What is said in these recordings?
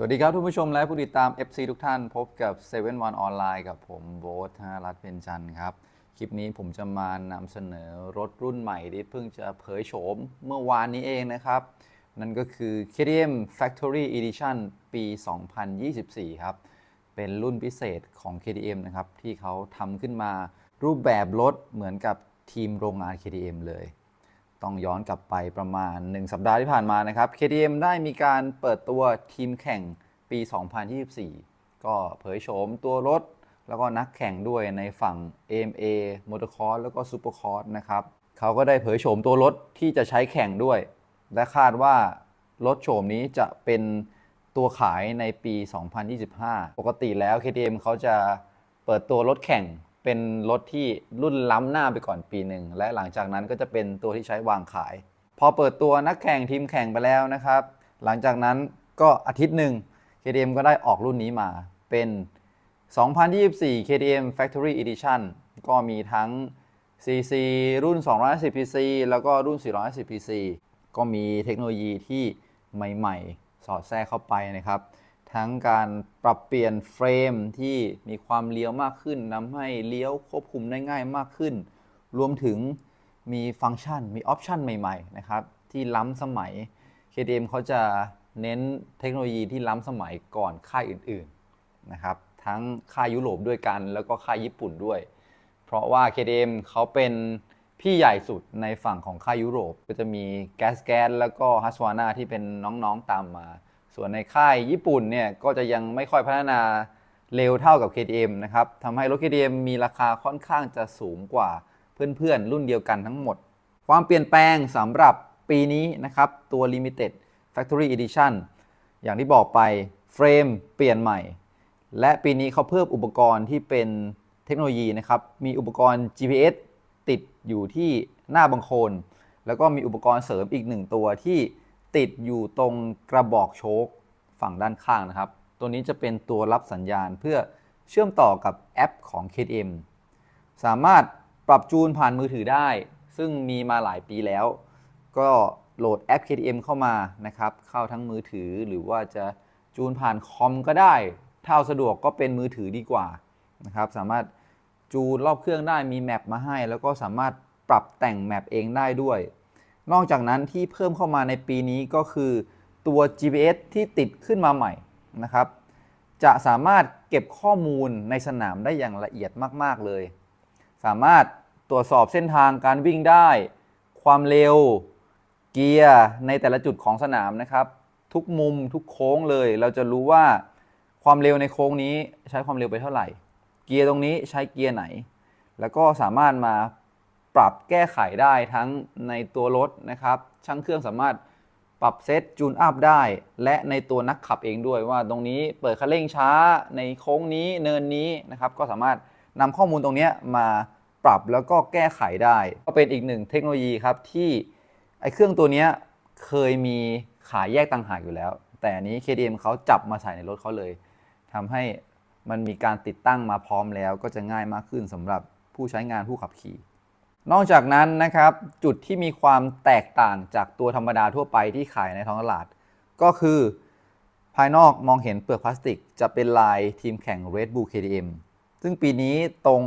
สวัสดีครับทุกผู้ชมและผู้ติดตาม FC ทุกท่าน พบกับ7 One ออนไลน์กับผมโบ๊ทธนรัตเพ็ญจันทร์ครับ คลิปนี้ผมจะมานำเสนอรถรุ่นใหม่ที่เพิ่งจะเผยโฉมเมื่อวานนี้เองนะครับ นั่นก็คือ KTM Factory Edition ปี 2024 ครับ เป็นรุ่นพิเศษของ KTM นะครับ ที่เขาทำขึ้นมารูปแบบรถเหมือนกับทีมโรงงาน KTM เลย ต้องย้อนกลับไปประมาณ 1 สัปดาห์ที่ผ่านมานะครับ KTM ได้มีการเปิดตัวทีมแข่งปี 2024 ก็เผยโฉมตัวรถ แล้วก็นักแข่งด้วยในฝั่ง AMA Motocross แล้วก็ Supercross นะครับเขาก็ได้เผยโฉมตัวรถที่จะใช้แข่งด้วย และคาดว่ารถโฉมนี้จะเป็นตัวขายในปี 2025 ปกติแล้ว KTM เขาจะเปิดตัวรถแข่ง เป็นรถที่รุ่นล้ำหน้าไปก่อนปีหนึ่ง และหลังจากนั้นก็จะเป็นตัวที่ใช้วางขาย พอเปิดตัวนักแข่งทีมแข่งไปแล้วนะครับ หลังจากนั้นก็อาทิตย์หนึ่ง KTM ก็ได้ออกรุ่นนี้มาเป็น 2024 KTM Factory Edition ก็มีทั้ง CC รุ่น 210 PC แล้วก็รุ่น410 PC ก็มีเทคโนโลยีที่ใหม่ ๆ สอดแทรกเข้าไปนะครับ ทั้งการปรับเปลี่ยนเฟรมที่มีความเลี้ยวมากขึ้นทำให้เลี้ยวควบคุมได้ง่ายมากขึ้น รวมถึงมีฟังก์ชันมีออปชันใหม่ๆนะครับที่ล้ำสมัย KTM เขาจะเน้นเทคโนโลยีที่ล้ำสมัยก่อนค่ายอื่นๆนะครับทั้งค่ายยุโรปด้วยกัน แล้วก็ค่ายญี่ปุ่นด้วย เพราะว่า KTM เขาเป็นพี่ใหญ่สุดในฝั่งของค่ายยุโรป ก็จะมีแกสแกนแล้วก็ฮัสวานาที่เป็นน้องๆตามมา ส่วนในค่ายญี่ปุ่นเนี่ยก็จะยังไม่ค่อยพัฒนาเร็วเท่ากับ KTM นะครับทำให้รถ KTM มีราคาค่อนข้างจะสูงกว่าเพื่อนๆ รุ่นเดียวกันทั้งหมด ความเปลี่ยนแปลงสำหรับปีนี้นะครับ ตัว Limited Factory Edition อย่างที่บอกไปเฟรมเปลี่ยนใหม่ และปีนี้เขาเพิ่มอุปกรณ์ที่เป็นเทคโนโลยีนะครับ มีอุปกรณ์ GPS ติดอยู่ที่หน้าบังโคลนแล้วก็มีอุปกรณ์เสริมอีกหนึ่งตัวที่ ติดอยู่ตรงกระบอกโชคฝั่งด้านข้างนะครับ ตัวนี้จะเป็นตัวรับสัญญาณเพื่อเชื่อมต่อกับแอปของ KTM สามารถปรับจูนผ่านมือถือได้ ซึ่งมีมาหลายปีแล้ว ก็โหลดแอป KTM เข้ามานะครับ เข้าทั้งมือถือหรือว่าจะจูนผ่านคอมก็ได้ถ้าเอาสะดวกก็เป็นมือถือดีกว่านะครับสามารถจูนรอบเครื่องได้มีแมปมาให้ แล้วก็สามารถปรับแต่งแมปเองได้ด้วย นอกจากนั้นที่เพิ่มเข้ามาในปีนี้ก็คือตัว GPS ที่ติดขึ้นมาใหม่นะครับ จะสามารถเก็บข้อมูลในสนามได้อย่างละเอียดมาก ๆ เลย สามารถตรวจสอบเส้นทางการวิ่งได้ ความเร็ว เกียร์ในแต่ละจุดของสนามนะครับ ทุกมุมทุกโค้งเลย เราจะรู้ว่าความเร็วในโค้งนี้ใช้ความเร็วไปเท่าไหร่ เกียร์ตรงนี้ใช้เกียร์ไหน แล้วก็สามารถมา ปรับแก้ไขได้ทั้งในตัวรถนะครับ ช่างเครื่องสามารถปรับเซตจูนอัพได้ และในตัวนักขับเองด้วยว่าตรงนี้เปิดคันเร่งช้าในโค้งนี้เนินนี้นะครับ ก็สามารถนำข้อมูลตรงนี้มาปรับแล้วก็แก้ไขได้ ก็เป็นอีกหนึ่งเทคโนโลยีครับที่ไอ้เครื่องตัวนี้เคยมีขายแยกต่างหากอยู่แล้ว แต่อันนี้ KTM เขาจับมาใส่ในรถเขาเลยทำให้มันมีการติดตั้งมาพร้อมแล้ว ก็จะง่ายมากขึ้นสำหรับผู้ใช้งานผู้ขับขี่ นอกจากนั้นนะครับจุดที่มีความแตกต่างจากตัวธรรมดาทั่วไปที่ขายในท้องตลาด ก็คือภายนอกมองเห็นเปลือกพลาสติก จะเป็นลายทีมแข่ง Red Bull KTM ซึ่งปีนี้ตรง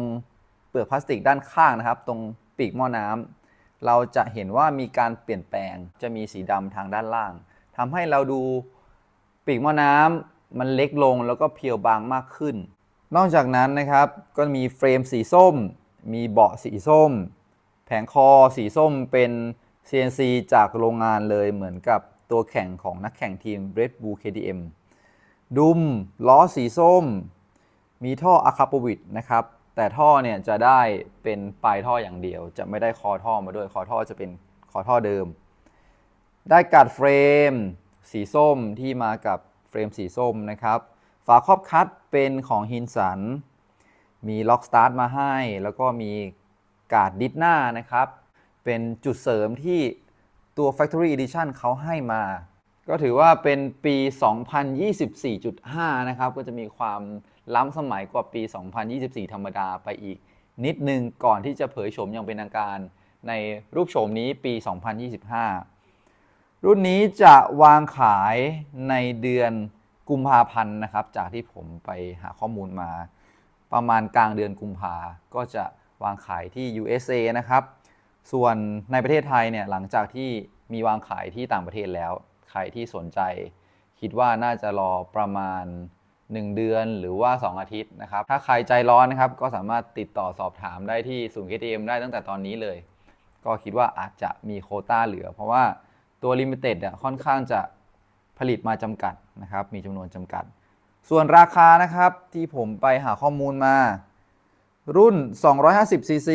เปลือกพลาสติกด้านข้างนะครับ ตรงปีกหม้อน้ำเราจะเห็นว่ามีการเปลี่ยนแปลงจะมีสีดำทางด้านล่างทำให้เราดูปีกหม้อน้ำมันเล็กลงแล้วก็เพียวบางมากขึ้น นอกจากนั้นนะครับก็มีเฟรมสีส้ม มีเบาะสีส้ม ผงคอสีส้มเป็น CNC จากโรงงานเลยเหมือนกับตัวแข่งของนักแข่งทีม Red Bull KTM ดุมล้อสีส้ม มีท่ออะคาปวิดนะครับ แต่ท่อเนี่ยจะได้เป็นปลายท่ออย่างเดียว จะไม่ได้คอท่อมาด้วยคอท่อจะเป็นคอท่อเดิม ได้กัดเฟรม สีส้มที่มากับเฟรมสีส้มนะครับ ฝาครอบคัดเป็นของฮินสัน มีล็อกสตาร์ทมาให้ แล้วก็มี การ์ดดิสหน้านะครับ เป็นจุดเสริมที่ตัว Factory Edition เขาให้มา ก็ถือว่าเป็นปี 2024.5 นะครับ ก็จะมีความล้ำสมัยกว่าปี 2024 ธรรมดาไปอีกนิดนึงก่อนที่จะเผยโฉมอย่างเป็นทางการในรูปโฉมนี้ปี 2025 รุ่นนี้จะวางขายในเดือนกุมภาพันธ์นะครับ จากที่ผมไปหาข้อมูลมา ประมาณกลางเดือนกุมภาก็จะ วางขายที่ USA นะครับ ส่วนในประเทศไทยเนี่ยหลังจากที่มีวางขายที่ต่างประเทศแล้ว ใครที่สนใจ คิดว่าน่าจะรอประมาณ 1 เดือนหรือว่า 2 อาทิตย์นะครับ ถ้าใครใจร้อนนะครับก็สามารถติดต่อสอบถามได้ที่ศูนย์ KTM ได้ตั้งแต่ตอนนี้เลย ก็คิดว่าอาจจะมีโคต้าเหลือ เพราะว่าตัว Limited เนี่ยค่อนข้างจะผลิตมาจำกัดนะครับ มีจำนวนจำกัด ส่วนราคานะครับที่ผมไปหาข้อมูลมา รุ่น 250cc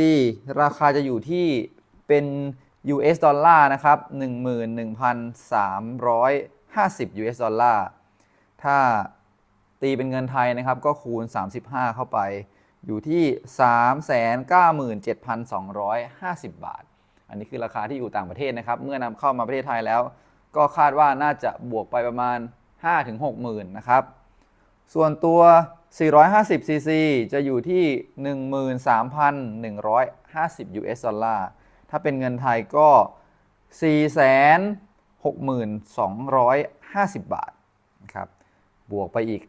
ราคาจะอยู่ที่เป็น US ดอลลาร์นะครับ 11,350 US ดอลลาร์ ถ้าตีเป็นเงินไทยนะครับก็คูณ 35 เข้าไป อยู่ที่ 397,250 บาท อันนี้คือราคาที่อยู่ต่างประเทศนะครับ เมื่อนำเข้ามาประเทศไทยแล้ว ก็คาดว่าน่าจะบวกไปประมาณ 5-6 หมื่นนะครับ ส่วนตัว 450cc จะอยู่ที่ 13,150 US ดอลลาร์ ถ้าเป็นเงินไทยก็ 462,50 บาทนะครับ บวกไปอีก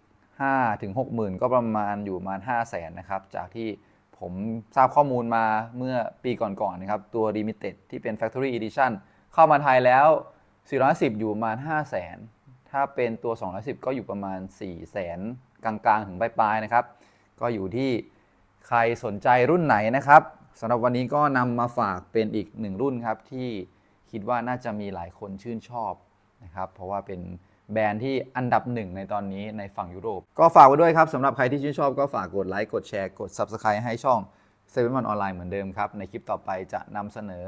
5-60,000 ก็ประมาณอยู่ประมาณ 5 0 0 0 0 0นะครับ จากที่ผมทราบข้อมูลมาเมื่อปีก่อนๆนะครับ ตัว Limited ที่เป็น Factory Edition เข้ามาไทยแล้ว 410 อยู่ประมาณ 5 0 0 0 0 0 ถ้าเป็นตัว 210 ก็อยู่ประมาณ 4 0 0 0 0 0กลางๆ ถึงปลายๆนะครับ ก็อยู่ที่ใครสนใจรุ่นไหนนะครับสำหรับวันนี้ก็นำมาฝากเป็นอีกหนึ่งรุ่นครับที่คิดว่าน่าจะมีหลายคนชื่นชอบนะครับเพราะว่าเป็นแบรนด์ที่อันดับหนึ่งในตอนนี้ในฝั่งยุโรป ก็ฝากไว้ด้วยครับสำหรับใครที่ชื่นชอบก็ฝากกดไลค์กดแชร์กด Subscribe ให้ช่อง7 e เ e ่ e ออนไลน์เหมือนเดิมครับ ในคลิปต่อไปจะนำเสนอ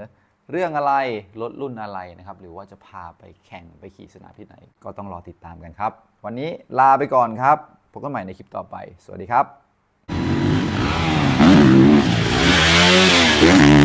เรื่องอะไรรถรุ่นอะไรนะครับ หรือว่าจะพาไปแข่งไปขี่สนามที่ไหน ก็ต้องรอติดตามกันครับ วันนี้ลาไปก่อนครับพบกันใหม่ในคลิปต่อไป สวัสดีครับ